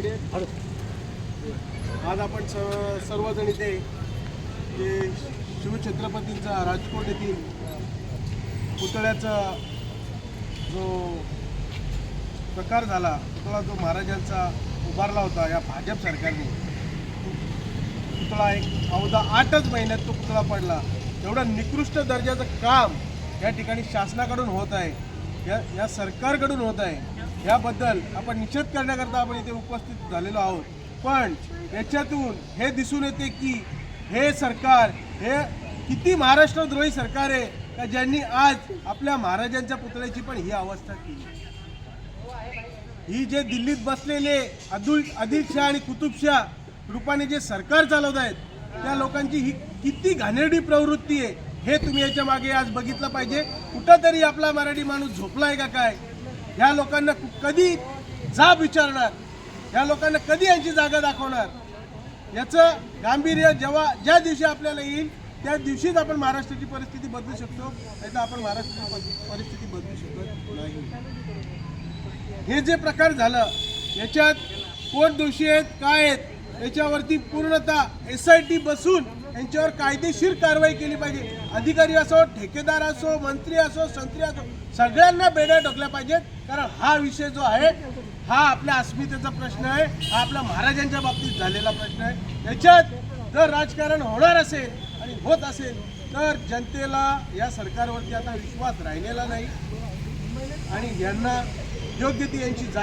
इकडे आज आपण स- सर्वजण इथे जे शिवछत्रपतींचा राजकोट येथील पुतळ्याचा जो प्रकार झाला पुतळा जो महाराजांचा उभारला होता या भाजप सरकारने पुतळा एक अवधा आठच महिन्यात तो पुतळा पडला. एवढा निकृष्ट दर्जाचं काम या ठिकाणी शासनाकडून होत आहे या या सरकारकडून होत आहे. याबद्दल आपण निषेध करण्याकरता आपण इथे उपस्थित झालेलो आहोत. पण याच्यातून हे दिसून येते की हे सरकार हे किती महाराष्ट्रद्रोही सरकार आहे का ज्यांनी आज आपल्या महाराजांच्या पुतळ्याची पण ही अवस्था केली? ही जे दिल्लीत बसलेले अदुल आदिलशाह आणि कुतुबशाह रूपाने जे सरकार चालवत आहेत त्या लोकांची ही किती घाणेरडी प्रवृत्ती आहे हे तुम्ही याच्या मागे आज बघितलं पाहिजे. कुठंतरी आपला मराठी माणूस झोपलाय का काय? ह्या लोकांना कधी जाब विचारणार? ह्या लोकांना कधी यांची जागा दाखवणार? याचं गांभीर्य जेव्हा ज्या दिवशी आपल्याला येईल त्या दिवशीच आपण महाराष्ट्राची परिस्थिती बदलू शकतो. नाही तर आपण महाराष्ट्राची परिस्थिती बदलू शकत नाही. हे जे प्रकार झालं याच्यात कोण दोषी आहेत काय आहेत याच्यावरती पूर्णतः एस आय टी बसून यांच्यावर कायदेशीर कारवाई केली पाहिजे. अधिकारी असो ठेकेदार असो मंत्री असो संत्री असो सगळ्यांना बेड्या ढोकल्या पाहिजेत. कारण हा विषय जो आहे हा आपल्या अस्मितेचा प्रश्न आहे. हा आपल्या महाराजांच्या बाबतीत झालेला प्रश्न आहे. याच्यात जर राजकारण होणार असेल आणि होत असेल तर जनतेला या सरकारवरती आता विश्वास राहिलेला नाही. आणि यांना योग्य ती यांची जागा